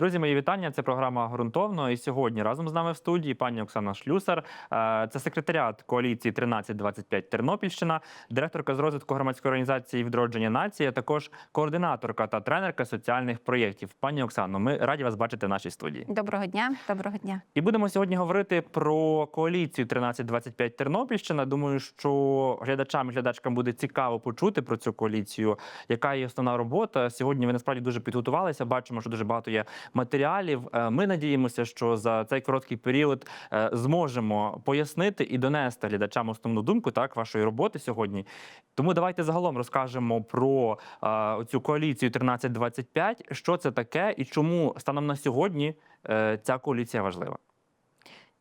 Друзі, мої вітання. Це програма ґрунтовно. І сьогодні разом з нами в студії пані Оксана Шлюсар. Е, Це секретаріат коаліції 1325 Тернопільщина, директорка з розвитку громадської організації відродження нації, а також координаторка та тренерка соціальних проєктів. Пані Оксано, ми раді вас бачити в нашій студії. Доброго дня, доброго дня. І будемо сьогодні говорити про коаліцію 1325 Тернопільщина. Думаю, що глядачам і глядачкам буде цікаво почути про цю коаліцію, яка є основна робота. Сьогодні ви насправді дуже підготувалися. Бачимо, що дуже багато є матеріалів. Е, Ми надіємося, що за цей короткий період е, зможемо пояснити і донести глядачам основну думку так вашої роботи сьогодні. Тому давайте загалом розкажемо про е, цю коаліцію 1325, що це таке і чому станом на сьогодні ця коаліція важлива.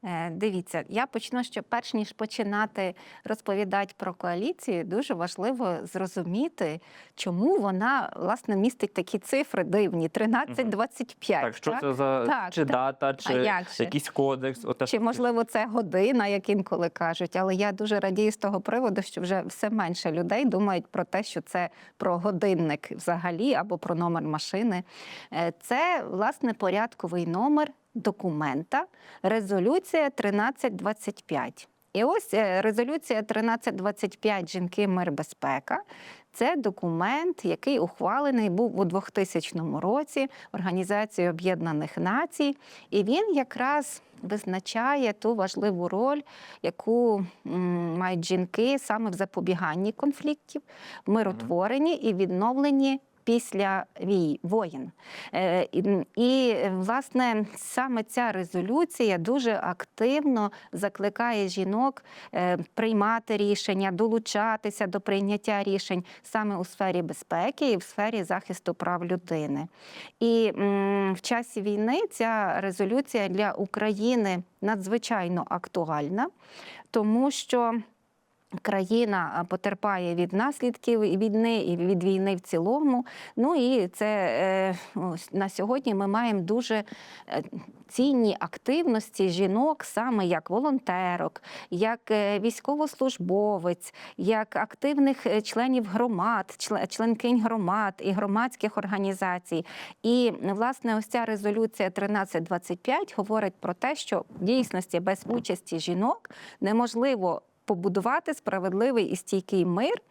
Е, Дивіться, я почну, що перш ніж починати розповідати про коаліцію, дуже важливо зрозуміти, чому вона власне містить такі цифри дивні: 13-25. Так, що це за Так, чи так. дата, чи як якийсь кодекс? От Чи можливо це година, як інколи кажуть, але я дуже радію з того приводу, що вже все менше людей думають про те, що це про годинник взагалі або про номер машини. Е, Це власне порядковий номер документа, резолюція 1325. І ось е, резолюція 1325 Жінки, мир, безпека. Це документ, який ухвалений був у 2000 році Організацією Об'єднаних Націй, і він якраз визначає ту важливу роль, яку мають жінки саме в запобіганні конфліктів, в миротворенні і відновленні. Після вій, воїн. Е, і, власне, саме ця резолюція дуже активно закликає жінок е, приймати рішення, долучатися до прийняття рішень саме у сфері безпеки і в сфері захисту прав людини. І в часі війни ця резолюція для України надзвичайно актуальна, тому що Країна потерпає від наслідків війни, і від війни в цілому. Ну і це е, на сьогодні ми маємо дуже е, цінні активності жінок, саме як волонтерок, як е, військовослужбовець, як активних членів громад, чле- членкинь громад і громадських організацій. І власне ось ця резолюція 1325 говорить про те, що в дійсності без участі жінок неможливо побудувати справедливий і стійкий мир.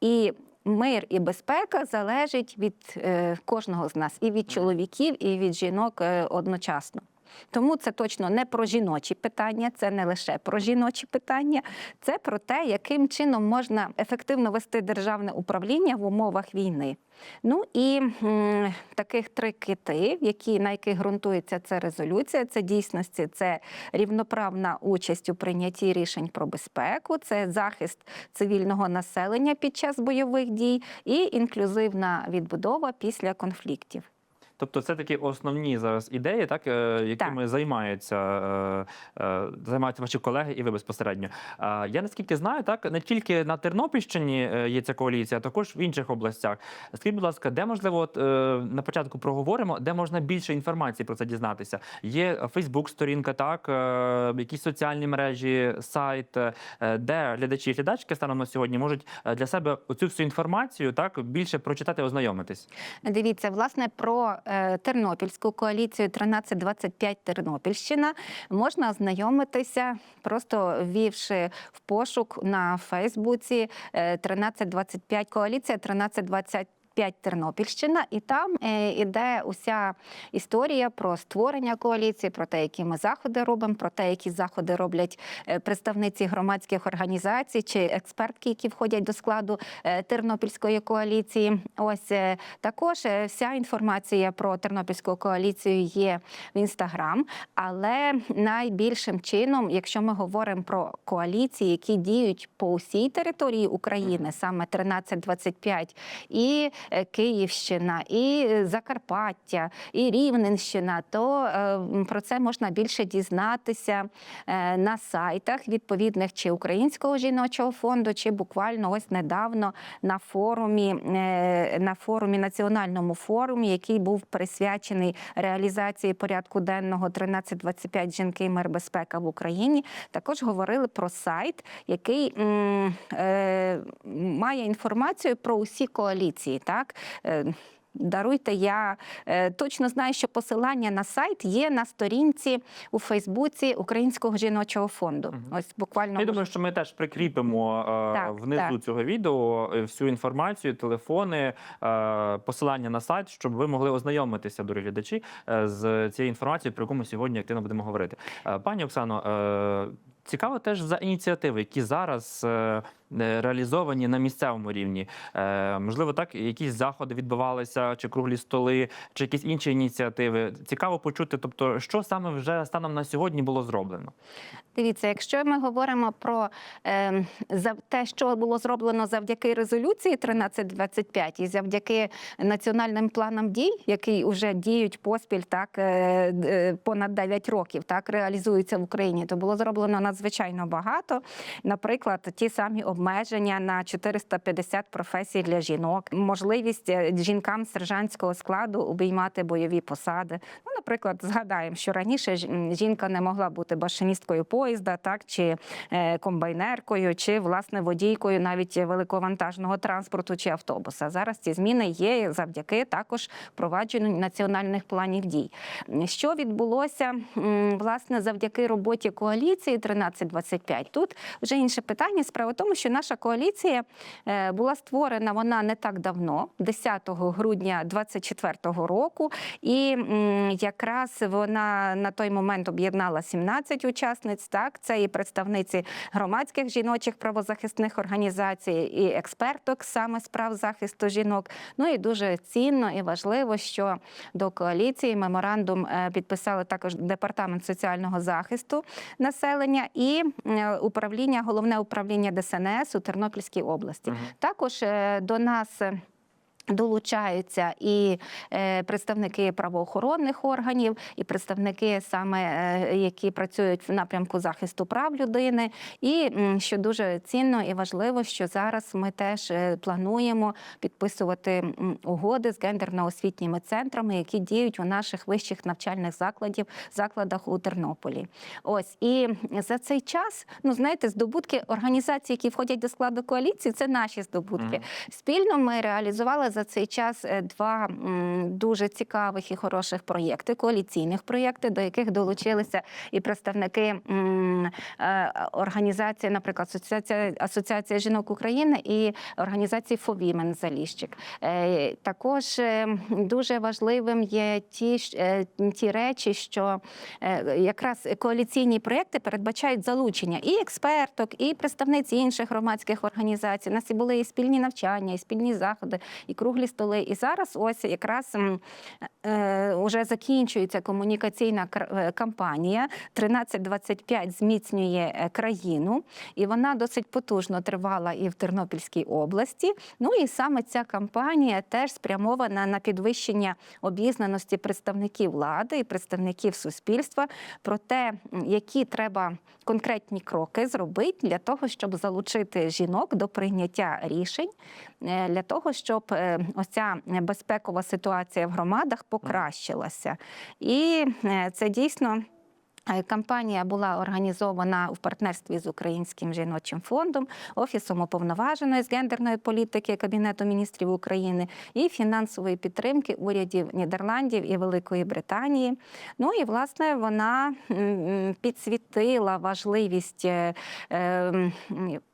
І мир і безпека залежить від е, кожного з нас, і від чоловіків, і від жінок е, одночасно. Тому це точно не про жіночі питання, це не лише про жіночі питання, це про те, яким чином можна ефективно вести державне управління в умовах війни. Ну і м, таких три кити, які, на яких ґрунтується ця резолюція, це дійсності це рівноправна участь у прийнятті рішень про безпеку, це захист цивільного населення під час бойових дій і інклюзивна відбудова після конфліктів. Тобто, це такі основні зараз ідеї, так е, якими займаються, е, е, займаються ваші колеги і ви безпосередньо. Я наскільки знаю, так не тільки на Тернопільщині є ця коаліція, а також в інших областях. Скажіть, будь ласка, де можливо, от, на початку проговоримо, де можна більше інформації про це дізнатися? Є Фейсбук-сторінка, так, якісь соціальні мережі, сайт, де глядачі і глядачки станом на сьогодні можуть для себе оцю всю інформацію так більше прочитати, ознайомитись. Дивіться, власне, про Тернопільську коаліцію 1325 Тернопільщина. Можна ознайомитися, просто ввівши в пошук на Фейсбуці е, 1325 коаліція 1325 5 Тернопільщина, і там е, іде уся історія про створення коаліції, про те, які ми заходи робимо, про те, які заходи роблять е, представниці громадських організацій чи експертки, які входять до складу е, Тернопільської коаліції. Ось також вся інформація про Тернопільську коаліцію є в інстаграм. Але найбільшим чином, якщо ми говоримо про коаліції, які діють по усій території України, саме 1325, і Київщина, і е, Закарпаття, і Рівненщина, то е, про це можна більше дізнатися е, на сайтах відповідних чи Українського жіночого фонду, чи буквально ось недавно на форумі, е, на форумі національному форумі, який був присвячений реалізації порядку денного 1325 жінки, мир, безпека в Україні. Також говорили про сайт, який е, має інформацію про усі коаліції. Так? Е, Даруйте, я е, точно знаю, що посилання на сайт є на сторінці у Фейсбуці Українського жіночого фонду. Мгм. Ось буквально Я думаю, що ми теж прикріпимо е, Так, внизу так. цього відео всю інформацію, телефони, посилання на сайт, щоб ви могли ознайомитися, дорогі глядачі, з цією інформацією, про яку ми сьогодні активно будемо говорити. Пані Оксано, цікаво теж за ініціативи, які зараз. Е, Реалізовані на місцевому рівні, Е, можливо, так якісь заходи відбувалися, чи круглі столи, чи якісь інші ініціативи. Цікаво почути, тобто, що саме вже станом на сьогодні було зроблено. Дивіться, якщо ми говоримо про е, те, що було зроблено завдяки резолюції 1325 і завдяки національним планам дій, які вже діють поспіль, так е, е, понад 9 років, так реалізуються в Україні, то було зроблено надзвичайно багато. Наприклад, ті самі обмеження на 450 професій для жінок, можливість е, жінкам сержантського складу обіймати бойові посади. Ну, наприклад, згадаємо, що раніше жінка не могла бути машиністкою поїзда, так чи е, комбайнеркою, чи власне водійкою навіть великовантажного транспорту чи автобуса. Зараз ці зміни є завдяки також впровадженню національних планів дій. Що відбулося власне завдяки роботі коаліції 1325? Тут вже інше питання. Справа в тому, що наша коаліція е, була створена вона не так давно, 10 грудня 24 року, і якраз вона на той момент об'єднала 17 учасниць. Так, це і представниці громадських жіночих правозахисних організацій, і експерток саме з прав захисту жінок. Ну і дуже цінно і важливо, що до коаліції меморандум е, підписали також департамент соціального захисту населення і е, управління, головне управління ДСНС у Тернопільській області. Також е, до нас. Долучаються і е, представники правоохоронних органів, і представники, саме е, які працюють в напрямку захисту прав людини. І що дуже цінно і важливо, що зараз ми теж е, плануємо підписувати угоди з гендерно-освітніми центрами, які діють у наших вищих навчальних закладів, закладах у Тернополі. Ось і за цей час, ну знаєте, здобутки організацій, які входять до складу коаліції, це наші здобутки. Спільно ми реалізували за цей час е, два дуже цікавих і хороших проєкти, коаліційних проєкти, до яких долучилися і представники е, організації, наприклад, Асоціація, Асоціація жінок України і організації Фовімен Заліщик. Е, Також дуже важливим є ті, ті речі, що якраз коаліційні проєкти передбачають залучення і експерток, і представниць інших громадських організацій. У нас і були і спільні навчання, і спільні заходи, і круглі столи. І зараз ось якраз м, е, закінчується комунікаційна е, кампанія. 1325 зміцнює е, країну, і вона досить потужно тривала і в Тернопільській області. Ну і саме ця кампанія теж спрямована на підвищення обізнаності представників влади і представників суспільства про те, які треба конкретні кроки зробити для того, щоб залучити жінок до прийняття рішень, для того, щоб ось ця безпекова ситуація в громадах покращилася. І е, це дійсно. Е, Кампанія була організована в партнерстві з Українським жіночим фондом, Офісом уповноваженої з гендерної політики Кабінету міністрів України і фінансової підтримки урядів Нідерландів і Великої Британії. Ну і власне вона підсвітила важливість е, е, м,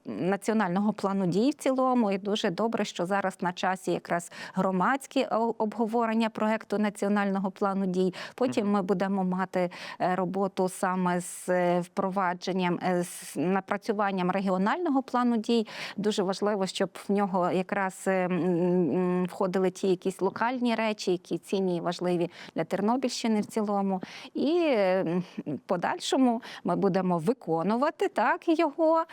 національного плану дій в цілому. І дуже добре, що зараз на часі якраз громадські обговорення проекту національного плану дій. Потім ми будемо мати е, роботу саме з е, впровадженням е, з напрацюванням регіонального плану дій. Дуже важливо, щоб в нього якраз е, входили ті якісь локальні речі, які цінні і важливі для Тернопільщини в цілому. І подальшому ми будемо виконувати так його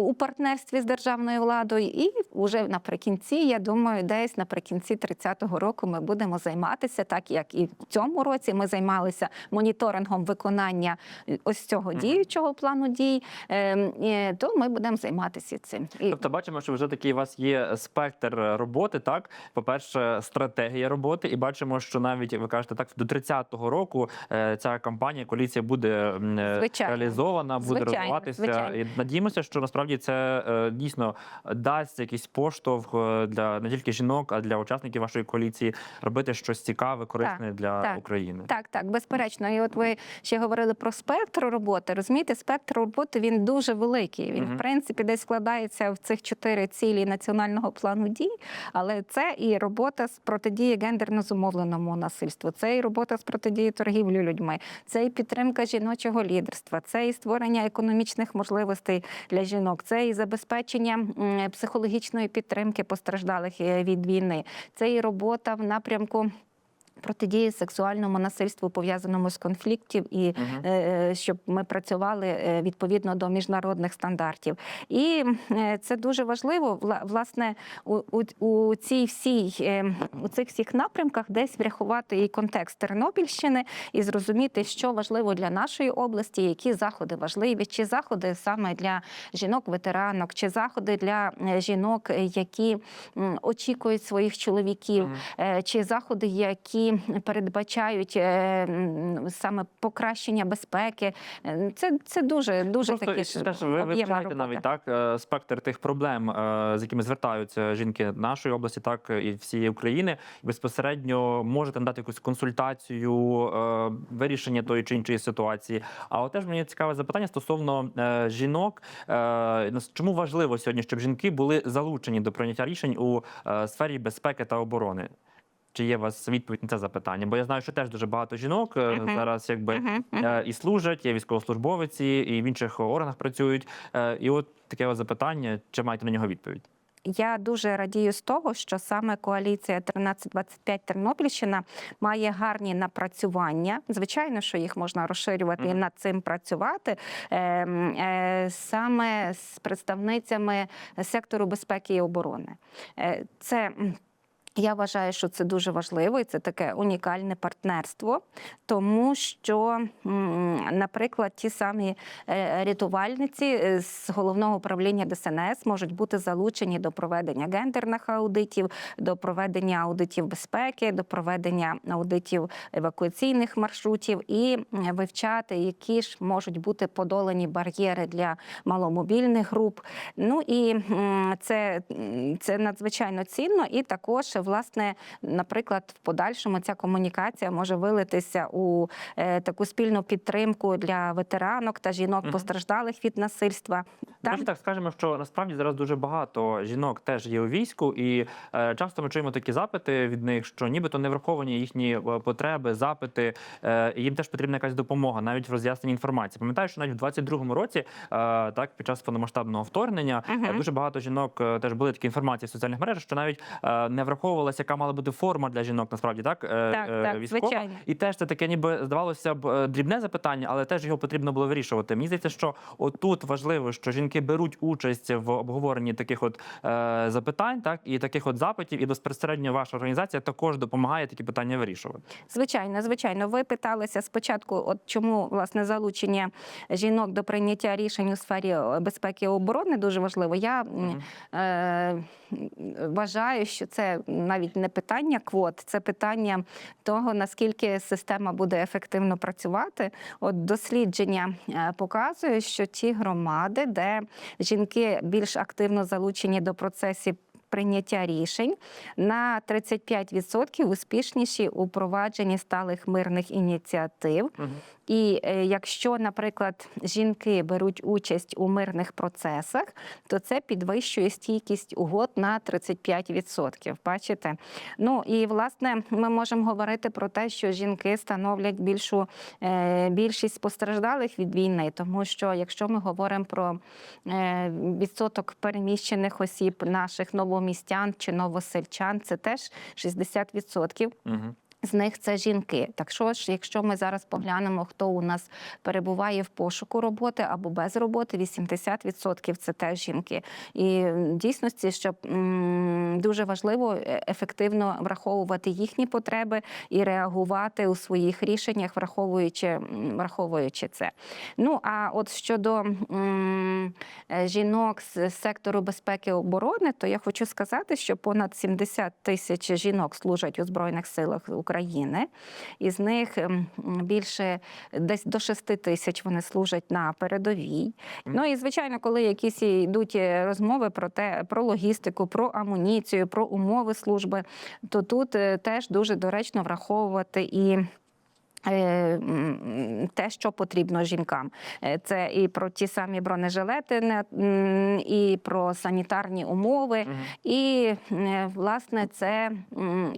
у партнерстві з державною владою. І вже наприкінці, я думаю, десь наприкінці 30-го року ми будемо займатися, так як і в цьому році ми займалися моніторингом виконання втілення ось цього діючого плану дій, е, е, то ми будемо займатися цим. І Тобто бачимо, що вже такий у вас є спектр роботи. Так, по-перше, стратегія роботи, і бачимо, що навіть ви кажете, так до 30-го року е, ця кампанія коаліція буде е, Звичайно. реалізована, буде Звичайно, розвиватися. звичайно. І надіємося, що насправді це е, дійсно дасть якийсь поштовх е, для не тільки жінок, а для учасників вашої коаліції робити щось цікаве, корисне для так. України. Так, так, безперечно. І от ви ще говорили про спектр роботи. Розумієте, спектр роботи він дуже великий. Він, в принципі, десь складається в цих чотири цілі національного плану дій. Але це і робота з протидії гендерно зумовленому насильству, це і робота з протидії торгівлі людьми, це і підтримка жіночого лідерства, це і створення економічних можливостей для жінок, це і забезпечення психологічної підтримки постраждалих е, від війни, це і робота в напрямку. Протидії сексуальному насильству пов'язаному з конфліктів, і е, щоб ми працювали е, відповідно до міжнародних стандартів. І е, це дуже важливо. Вла- Власне, у, у, у цій всій е, у цих всіх напрямках десь врахувати і контекст Тернопільщини і зрозуміти, що важливо для нашої області, які заходи важливі, чи заходи саме для жінок-ветеранок, чи заходи для жінок, які очікують своїх чоловіків, е, чи заходи, які передбачають е, саме покращення безпеки. Е, Це, це дуже дуже Просто такі ж теж ви вивчаєте навіть так е, спектр тих проблем, з якими звертаються жінки нашої області, так і всієї України. Безпосередньо можете надати якусь консультацію, вирішення тої чи іншої ситуації. А от теж мені цікаве запитання стосовно жінок. Нас- Чому важливо сьогодні, щоб жінки були залучені до прийняття рішень у сфері безпеки та оборони? Чи є у вас відповідь на це запитання? Бо я знаю, що теж дуже багато жінок е, Мгм. зараз якби Мгм, мгм. е, і служать, є військовослужбовиці, і в інших органах працюють. Е, І от таке от запитання, чи маєте на нього відповідь? Я дуже радію з того, що саме коаліція 1325 Тернопільщина має гарні напрацювання. Звичайно, що їх можна розширювати і над цим працювати Ем, саме з представницями сектору безпеки і оборони. Це я вважаю, що це дуже важливо, і це таке унікальне партнерство, тому що, наприклад, ті самі е, рятувальниці е, з головного управління ДСНС можуть бути залучені до проведення гендерних аудитів, до проведення аудитів безпеки, до проведення аудитів евакуаційних маршрутів і вивчати, які ж можуть бути подолані бар'єри для маломобільних груп. Ну і це, це надзвичайно цінно, і також власне, наприклад, в подальшому ця комунікація може вилитися у е, таку спільну підтримку для ветеранок та жінок постраждалих від насильства. Давайте так скажемо, що насправді зараз дуже багато жінок теж є у війську, і е, часто ми чуємо такі запити від них, що нібито не враховані їхні е, потреби, запити. Їм теж потрібна якась допомога, навіть в роз'ясненні інформації. Пам'ятаю, що навіть в 22-му році, так під час повномасштабного вторгнення, е, Мгм. дуже багато жінок теж були такі інформації в соціальних мережах, що навіть не враховувалася, яка мала бути форма для жінок, насправді так, е, Так, е, так, військова. звичайно. І теж це таке, ніби здавалося б е, дрібне запитання, але теж його потрібно було вирішувати. Мені здається, що отут важливо, що жінки беруть участь в обговоренні таких от е, запитань, так і таких от запитів, і безпосередньо ваша організація також допомагає такі питання вирішувати. Звичайно, звичайно. Ви питалися спочатку, от чому власне залучення жінок до прийняття рішень у сфері безпеки і оборони дуже важливо. Я Мгм. е, вважаю, що це навіть не питання квот, це питання того, наскільки система буде ефективно працювати. От дослідження е, показує, що ті громади, де жінки більш активно залучені до процесів. Прийняття рішень на 35% успішніші у провадженні сталих мирних ініціатив. Мгм. І е, якщо, наприклад, жінки беруть участь у мирних процесах, то це підвищує стійкість угод на 35%. Бачите? Ну і власне ми можемо говорити про те, що жінки становлять більшу е, більшість постраждалих від війни, тому що якщо ми говоримо про е, відсоток переміщених осіб, наших новомістян чи новосельчан, це теж 60%. Мгм. З них це жінки. Так що ж, якщо ми зараз поглянемо, хто у нас перебуває в пошуку роботи або без роботи, 80% це теж жінки. І в дійсності, щоб м, дуже важливо е, ефективно враховувати їхні потреби і реагувати у своїх рішеннях, враховуючи, враховуючи це. Ну а от щодо е, жінок з сектору безпеки і оборони, то я хочу сказати, що понад 70 тисяч жінок служать у збройних силах України, із них більше десь до 6 тисяч вони служать на передовій. Ну і звичайно, коли якісь йдуть е, розмови про те, про логістику, про амуніцію, про умови служби, то тут е, теж дуже доречно враховувати і. Е, Те, що потрібно жінкам, Е, це і про ті самі бронежилети, і про санітарні умови, Мгм. і е, власне це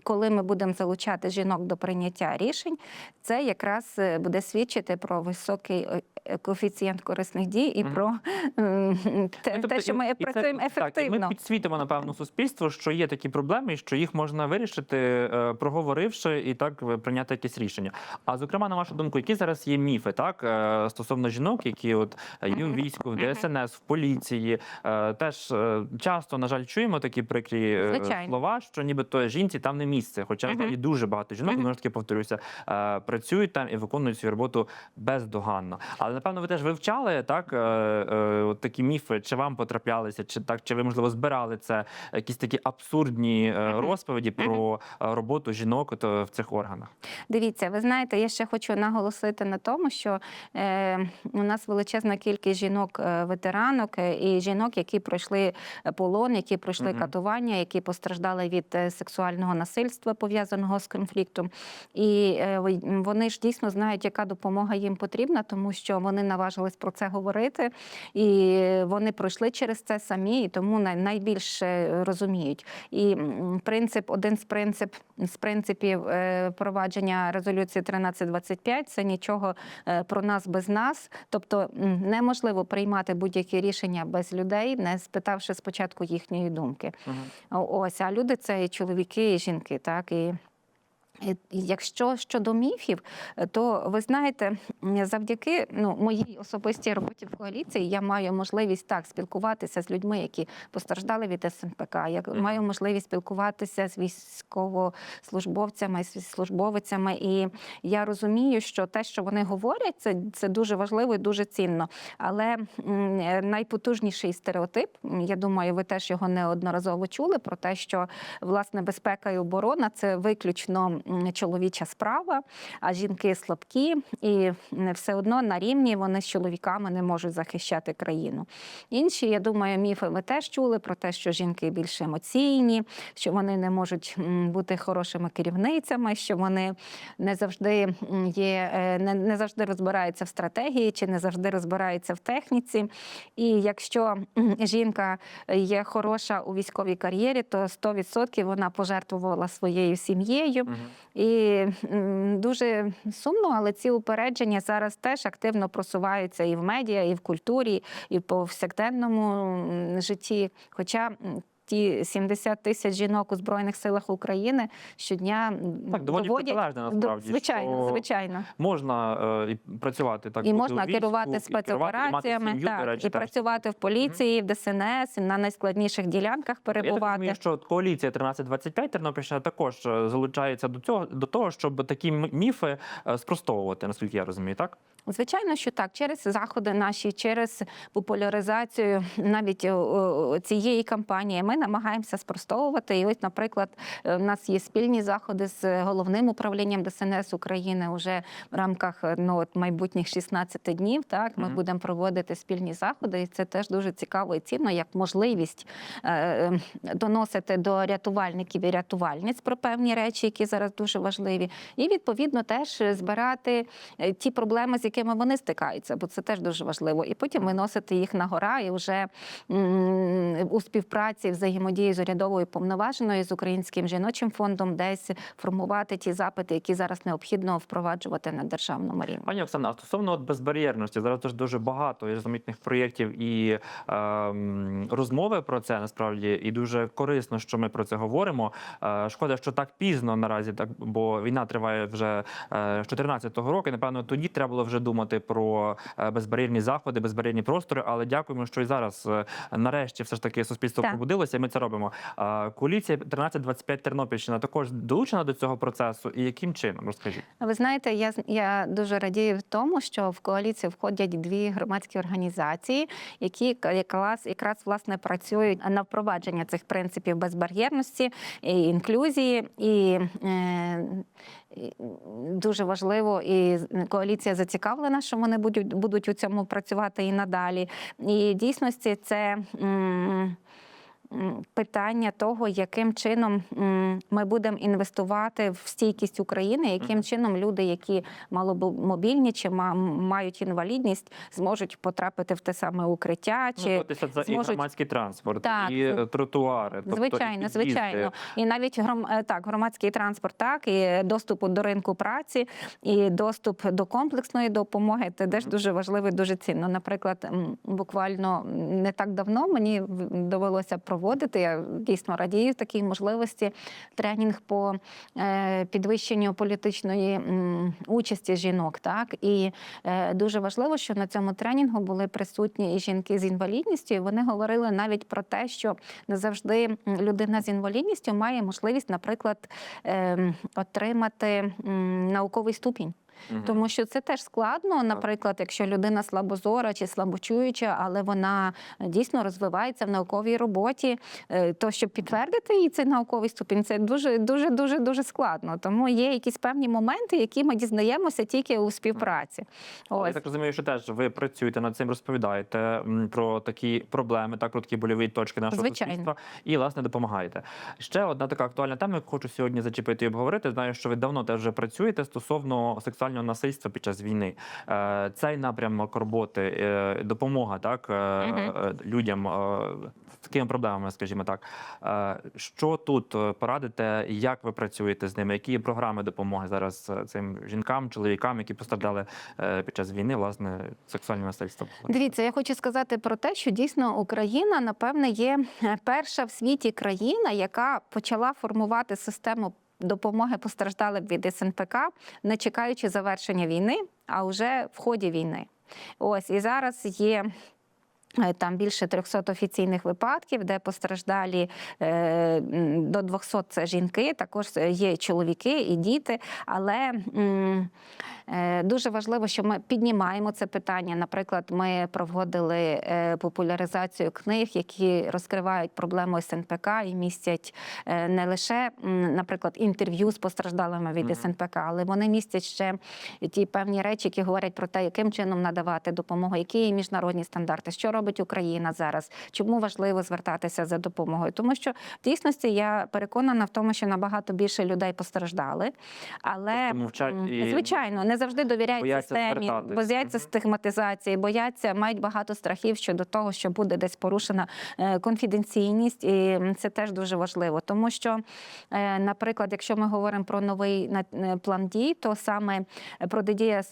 коли ми будемо залучати жінок до прийняття рішень, це якраз буде свідчити про високий коефіцієнт корисних дій і Мгм. про те, Ну, тобто те, що ми і це- працюємо Так, ми ефективно. підсвітимо, напевно, суспільство, що є такі проблеми, що їх можна вирішити, проговоривши і так прийняти якесь рішення. А зокрема, на вашу думку, які зараз є міфи, так е, стосовно жінок, які от е, є у війську, в ДСНС, в поліції, е, теж е, часто, на жаль, чуємо такі прикрі е, Звичайно. слова, що нібито жінці там не місце. Хоча Мгм. насправді дуже багато жінок, знову ж таки повторюся, е, працюють там і виконують свою роботу бездоганно. Але напевно, ви теж вивчали так е, е, от такі міфи, чи вам потраплялися, чи так, чи ви можливо збирали це якісь такі абсурдні е, розповіді про е, роботу жінок е, в цих органах. Дивіться, ви знаєте, я ще хочу наголосити на тому, що е, у нас величезна кількість жінок-ветеранок і жінок, які пройшли полон, які пройшли Мгм. катування, які постраждали від е, сексуального насильства пов'язаного з конфліктом. І е, вони ж дійсно знають, яка допомога їм потрібна, тому що вони наважились про це говорити, і вони пройшли через це самі, і тому найбільше розуміють. І принцип, один з принцип з принципів е, провадження резолюції 1325 – це нічого е, про нас без нас. Тобто неможливо приймати будь-які рішення без людей, не спитавши спочатку їхньої думки. Угу. Ось, а люди це і чоловіки, і жінки, так і. І Якщо щодо міфів, е, то ви знаєте, завдяки ну, моїй особистій роботі в коаліції я маю можливість так спілкуватися з людьми, які постраждали від СНПК. Я маю можливість спілкуватися з військовослужбовцями, з службовицями. І я розумію, що те, що вони говорять, це, це дуже важливо і дуже цінно. Але е, найпотужніший стереотип, я думаю, ви теж його неодноразово чули про те, що власне безпека і оборона це виключно чоловіча справа, а жінки слабкі, і все одно на рівні вони з чоловіками не можуть захищати країну. Інші, я думаю, міфи ви теж чули про те, що жінки більш емоційні, що вони не можуть бути хорошими керівницями, що вони не завжди є, е, не, не завжди розбираються в стратегії чи не завжди розбираються в техніці. І якщо жінка є хороша у військовій кар'єрі, то 100% вона пожертвувала своєю сім'єю. І дуже сумно, але ці упередження зараз теж активно просуваються і в медіа, і в культурі, і в повсякденному житті. Хоча ті 70 тисяч жінок у збройних силах України щодня Так, доволі доводять насправді. звичайно, що звичайно. Можна е, і працювати так І можна війську, керувати і керувати, і спецопераціями, сім'ю, так, речі, і теж. працювати в поліції, в ДСНС, і на найскладніших ділянках Я так перебувати. розумію, що коаліція 1325 Тернопільщина також е, залучається до цього до того, щоб такі міфи е, спростовувати, наскільки я розумію, так? Звичайно, що так, через заходи наші, через популяризацію навіть о, цієї кампанії ми намагаємося спростовувати. І ось, наприклад, е, в нас є спільні заходи з головним управлінням ДСНС України уже в рамках е, ну, от майбутніх 16 днів. Так, ми Мгм. будемо проводити спільні заходи, і це теж дуже цікаво і цінно, як можливість е, е, доносити до рятувальників і рятувальниць про певні речі, які зараз дуже важливі, і відповідно теж збирати ті проблеми, з якими вони стикаються, бо це теж дуже важливо. І потім виносити їх на гора і вже м, у співпраці, взаємодії з урядовою повноваженою з українським жіночим фондом, десь формувати ті запити, які зараз необхідно впроваджувати на державному рівні. Пані Оксана, а стосовно от безбар'єрності, зараз теж дуже багато різноманітних проєктів і ем, розмови про це насправді, і дуже корисно, що ми про це говоримо. Е, шкода, що так пізно наразі, так бо війна триває вже е, з 2014 року. І, напевно, тоді треба було вже думати про е, безбар'єрні заходи, безбар'єрні простори. Але дякуємо, що і зараз е, нарешті все ж таки суспільство Так. пробудилося. І Ми це робимо. Коаліція 1325 Тернопільщина також долучена до цього процесу. І яким чином розкажіть? Ви знаєте, я я дуже радію в тому, що в коаліцію входять дві громадські організації, які якраз якраз власне працюють на впровадження цих принципів безбар'єрності і інклюзії. І е, дуже важливо, і коаліція зацікавлена, що вони будуть будуть у цьому працювати і надалі. І дійсності це. м, Питання того, яким чином ми будемо інвестувати в стійкість України, яким чином люди, які маломобільні чи ма- мають інвалідність, зможуть потрапити в те саме укриття, чи за і громадський транспорт, Так. і е, тротуари. тобто і Звичайно, під'їзди. звичайно. І навіть гром... е, так, громадський транспорт, так, і доступ до ринку праці, і доступ до комплексної допомоги це теж дуже важливо і дуже цінно. Наприклад, буквально не так давно мені довелося проводити. Я дійсно радію такій можливості. Тренінг по е, підвищенню політичної участі жінок. Так і е, дуже важливо, що на цьому тренінгу були присутні і жінки з інвалідністю. і Вони говорили навіть про те, що не завжди людина з інвалідністю має можливість, наприклад, ем, отримати науковий ступінь. Мгм. Тому що це теж складно, наприклад, якщо людина слабозора чи слабочуюча, але вона е, дійсно розвивається в науковій роботі, е, то щоб підтвердити їй цей науковий ступінь, це дуже дуже дуже дуже складно. Тому є якісь певні моменти, які ми дізнаємося тільки у співпраці. Але Я так розумію, що теж ви працюєте над цим, розповідаєте про такі проблеми, так про такі больові точки нашого Звичайно. суспільства і власне допомагаєте. Ще одна така актуальна тема, яку хочу сьогодні зачепити і обговорити. Знаю, що ви давно теж вже працюєте стосовно сексуального насильства під час війни. Е, Цей напрямок роботи, е, допомога так е, людям з такими проблемами, скажімо так. Що тут порадите? Як ви працюєте з ними? Які програми допомоги зараз цим жінкам, чоловікам, які постраждали під час війни, власне, сексуальне насильство? Дивіться, я хочу сказати про те, що дійсно Україна, напевне, є перша в світі країна, яка почала формувати систему допомоги постраждалим від СНПК, не чекаючи завершення війни, а вже в ході війни. Ось і зараз є. е, Там більше 300 офіційних випадків, де постраждалі е, до 200 – це жінки, також є чоловіки і діти. Але е, дуже важливо, що ми піднімаємо це питання. Наприклад, ми проводили е, популяризацію книг, які розкривають проблему СНПК і містять е, не лише, наприклад, інтерв'ю з постраждалими від. СНПК, але вони містять ще ті певні речі, які говорять про те, яким чином надавати допомогу, які є міжнародні стандарти, що робить Україна зараз, чому важливо звертатися за допомогою. Тому що в дійсності я переконана в тому, що набагато більше людей постраждали, але Просто мовчать звичайно не завжди довіряють бояться системі, бояться стигматизації, бояться, мають багато страхів щодо того, що буде десь порушена е, конфіденційність, і це теж дуже важливо, тому що, е, наприклад, якщо ми говоримо про новий е, план дій, то саме протидія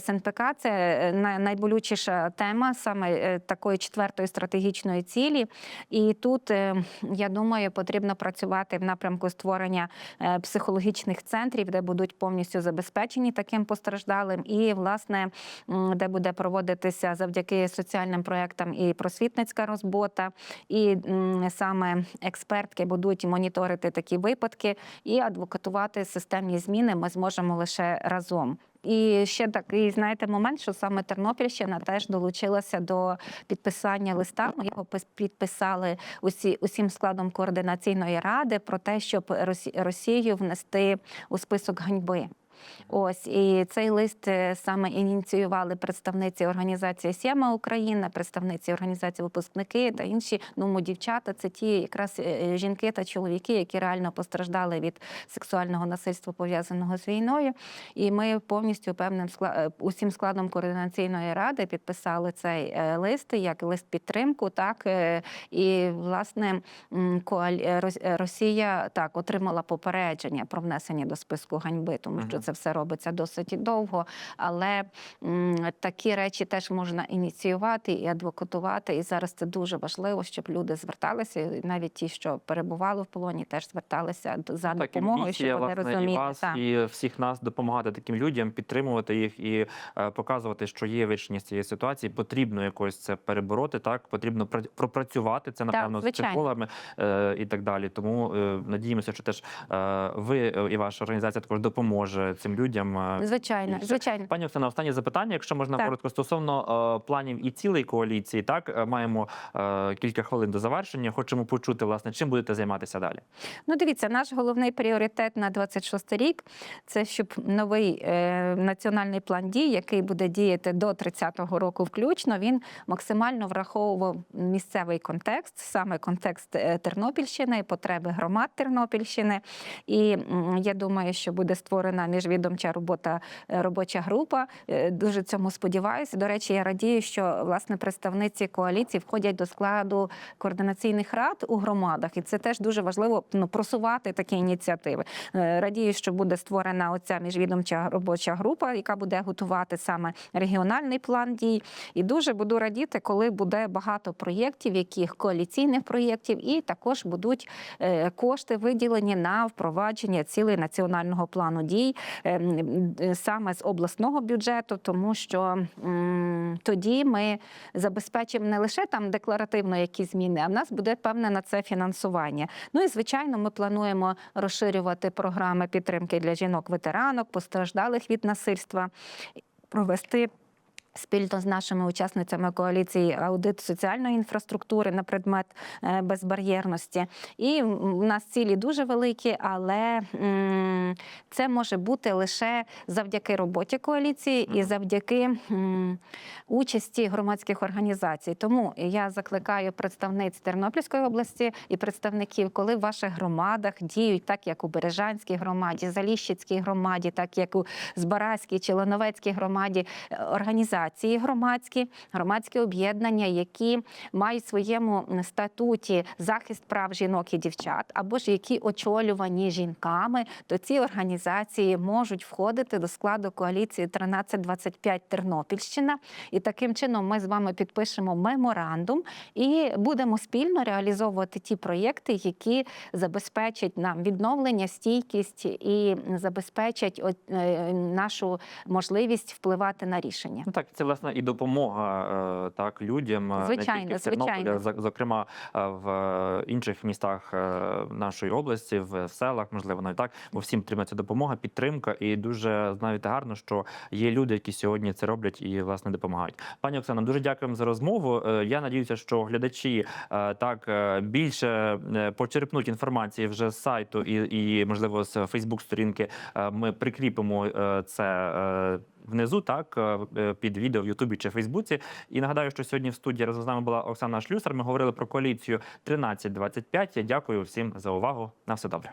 СНПК це найболючіша тема саме такої четвертої стратегічної цілі. І тут я думаю, потрібно працювати в напрямку створення психологічних центрів, де будуть повністю забезпечені таким постраждалим, і власне де буде проводитися завдяки соціальним проектам і просвітницька робота, і саме експертки будуть моніторити такі випадки і адвокатувати системні зміни. Ми зможемо лише разом. І ще такий, знаєте, момент, що саме Тернопільщина теж долучилася до підписання листа. Ми його підписали усі усім складом координаційної ради про те, щоб Росію внести у список ганьби. Ось і цей лист е, саме ініціювали представниці організації Сєма Україна, представниці організації випускники та інші. Ну, дівчата це ті якраз е, жінки та чоловіки, які реально постраждали від сексуального насильства пов'язаного з війною. І ми повністю певним е, усім складом координаційної ради підписали цей е, лист як лист підтримку. Так е, і власне е, е, Росія так отримала попередження про внесення до списку ганьби, тому що це все робиться досить довго. Але такі речі теж можна ініціювати і адвокатувати. І зараз це дуже важливо, щоб люди зверталися, і навіть ті, що перебували в полоні, теж зверталися за Так, допомогою, місія, щоб вони власне, і вас, Так. і всіх нас допомагати таким людям, підтримувати їх і е, показувати, що є вирішення з цієї ситуації. Потрібно якось це перебороти. Так потрібно пра- пропрацювати це напевно з психологами е, і так далі. Тому е, надіємося, що теж ви і ваша організація також допоможе цим людям. е, Звичайно, більше. звичайно. Пані Оксана, останнє запитання, якщо можна Так. коротко стосовно е, планів і цілей коаліції. Так е, маємо е, кілька хвилин до завершення. Хочемо почути, власне, чим будете займатися далі. Ну, дивіться, наш головний пріоритет на 26 рік це щоб новий е, національний план дій, який буде діяти до 30-го року, включно, він максимально враховував місцевий контекст, саме контекст Тернопільщини, потреби громад Тернопільщини. І я думаю, що буде створена міжвідомча робота, е, робоча група. Е, Дуже цьому сподіваюся. До речі, я радію, що власне представниці коаліції входять до складу координаційних рад у громадах, і це теж дуже важливо ну, просувати такі ініціативи. Е, Радію, що буде створена оця міжвідомча робоча група, яка буде готувати саме регіональний план дій. І дуже буду радіти, коли буде багато проєктів, яких коаліційних проєктів, і також будуть кошти виділені на впровадження цілей національного плану дій саме з обласного бюджету, тому що тоді ми забезпечимо не лише там декларативно якісь зміни, а в нас буде певне на це фінансування. Ну і звичайно, ми плануємо розширювати програми підтримки для жінок-ветеранок, постраждалих від насильства, провести. Спільно з нашими учасницями коаліції аудит соціальної інфраструктури на предмет е, безбар'єрності. І у нас цілі дуже великі, але це може бути лише завдяки роботі коаліції і завдяки участі громадських організацій. Тому я закликаю представниць Тернопільської області і представників, коли в ваших громадах діють так, як у Бережанській громаді, Заліщицькій громаді, так як у Збаразькій чи Лановецькій громаді, е, організації громадські, громадські об'єднання, які мають в своєму статуті захист прав жінок і дівчат, або ж які очолювані жінками, то ці організації можуть входити до складу коаліції 1325 Тернопільщина. І таким чином ми з вами підпишемо меморандум і будемо спільно реалізовувати ті проєкти, які забезпечать нам відновлення, стійкість і забезпечать е, нашу можливість впливати на рішення. Ну так, це власне і допомога е, так людям е, Звичайно, не тільки в Тернополі, звичайно. зокрема е, в інших містах нашої області, в селах, можливо, навіть так, бо всім потрібна ця допомога, підтримка. І дуже знаєте гарно, що є люди, які сьогодні це роблять і власне допомагають. Пані Оксана, дуже дякуємо за розмову. Я надіюся, що глядачі так більше почерпнуть інформації вже з сайту і, і можливо з Фейсбук-сторінки. Ми прикріпимо це. Внизу так е, е, під відео в Ютубі чи Фейсбуці. І нагадаю, що сьогодні в студії разом з нами була Оксана Шлюсар. Ми говорили про коаліцію 1325. Я дякую всім за увагу. На все добре.